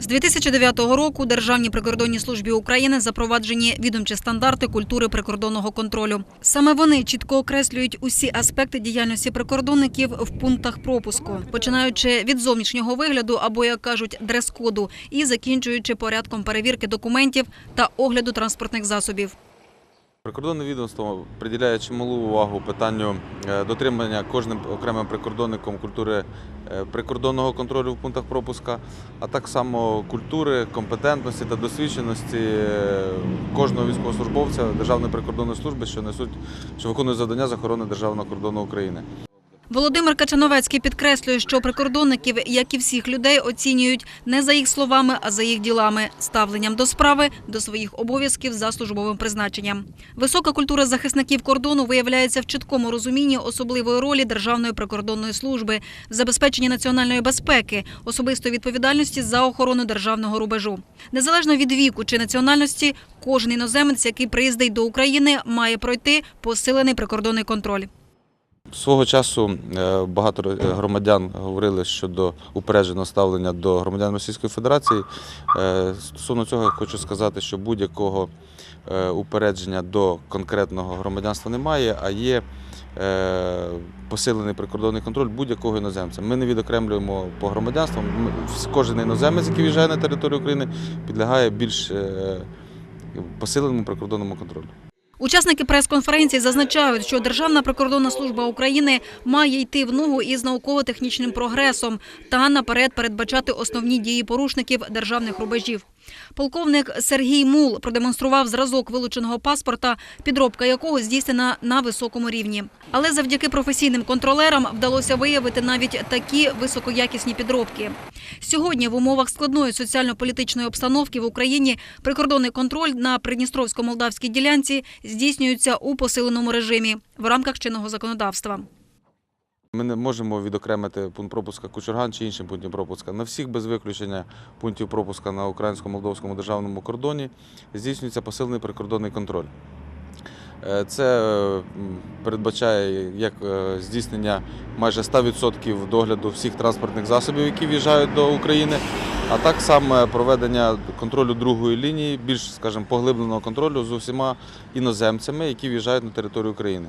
З 2009 року Державній прикордонній службі України запроваджені відомчі стандарти культури прикордонного контролю. Саме вони чітко окреслюють усі аспекти діяльності прикордонників в пунктах пропуску, починаючи від зовнішнього вигляду або, як кажуть, дрес-коду, і закінчуючи порядком перевірки документів та огляду транспортних засобів. Прикордонне відомство приділяє чималу увагу питанню е, дотримання кожним окремим прикордонником культури е, прикордонного контролю в пунктах пропуска, а так само культури, компетентності та досвідченості е, кожного військовослужбовця Державної прикордонної служби, що несуть, що виконують завдання з охорони державного кордону України. Володимир Качановецький підкреслює, що прикордонників, як і всіх людей, оцінюють не за їх словами, а за їх ділами, ставленням до справи, до своїх обов'язків за службовим призначенням. Висока культура захисників кордону виявляється в чіткому розумінні особливої ролі Державної прикордонної служби в забезпеченні національної безпеки, особистої відповідальності за охорону державного рубежу. Незалежно від віку чи національності, кожен іноземець, який приїздить до України, має пройти посилений прикордонний контроль. Свого часу е, багато громадян говорили щодо упередженого ставлення до громадян Російської Федерації. Е, Стосовно цього я хочу сказати, що будь-якого е, упередження до конкретного громадянства немає, а є е, посилений прикордонний контроль будь-якого іноземця. Ми не відокремлюємо по громадянствам. Кожен іноземець, який в'їжджає на територію України, підлягає більш е, посиленому прикордонному контролю. Учасники прес-конференції зазначають, що Державна прикордонна служба України має йти в ногу із науково-технічним прогресом та наперед передбачати основні дії порушників державних рубежів. Полковник Сергій Мул продемонстрував зразок вилученого паспорта, підробка якого здійснена на високому рівні. Але завдяки професійним контролерам вдалося виявити навіть такі високоякісні підробки. Сьогодні в умовах складної соціально-політичної обстановки в Україні прикордонний контроль на придністровсько-молдавській ділянці здійснюється у посиленому режимі в рамках чинного законодавства. Ми не можемо відокремити пункт пропуска Кучурган чи іншим пунктів пропуска. На всіх без виключення пунктів пропуска на українсько-молдовському державному кордоні здійснюється посилений прикордонний контроль. Е, Це е, передбачає як е, здійснення майже 100% догляду всіх транспортних засобів, які в'їжджають до України, а так само проведення контролю другої лінії, більш, скажімо, поглибленого контролю з усіма іноземцями, які в'їжджають на територію України.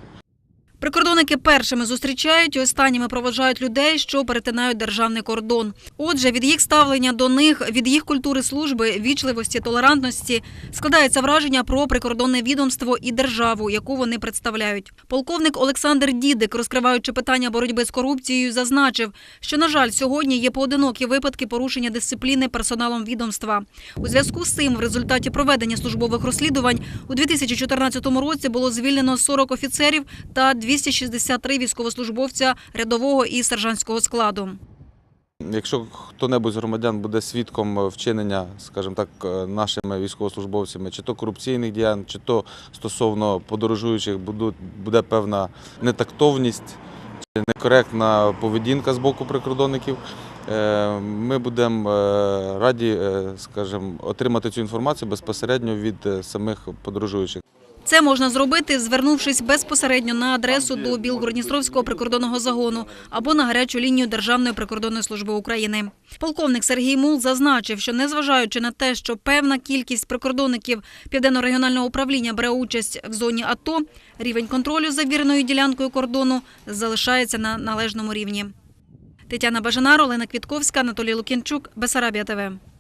Прикордонники першими зустрічають і останніми проводжають людей, що перетинають державний кордон. Отже, від їх ставлення до них, від їх культури служби, вічливості, толерантності складається враження про прикордонне відомство і державу, яку вони представляють. Полковник Олександр Дідик, розкриваючи питання боротьби з корупцією, зазначив, що на жаль, сьогодні є поодинокі випадки порушення дисципліни персоналом відомства. У зв'язку з цим, в результаті проведення службових розслідувань у 2014 році було звільнено 40 офіцерів та 263 військовослужбовця рядового і сержантського складу. Якщо хто-небудь з громадян буде свідком вчинення, скажімо так, е, нашими військовослужбовцями, чи то корупційних діянь, чи то стосовно подорожуючих, буде певна нетактовність чи некоректна поведінка з боку прикордонників, е, ми будемо е, раді, скажімо, отримати цю інформацію безпосередньо від самих подорожуючих. Це можна зробити, звернувшись безпосередньо на адресу до Білгородністровського прикордонного загону або на гарячу лінію Державної прикордонної служби України. Полковник Сергій Мул зазначив, що незважаючи на те, що певна кількість прикордонників південно-регіонального управління бере участь в зоні АТО, рівень контролю за вірною ділянкою кордону залишається на належному рівні. Тетяна Бажанар, Олена Квітковська, Анатолій Лукінчук, Бесарабія ТВ.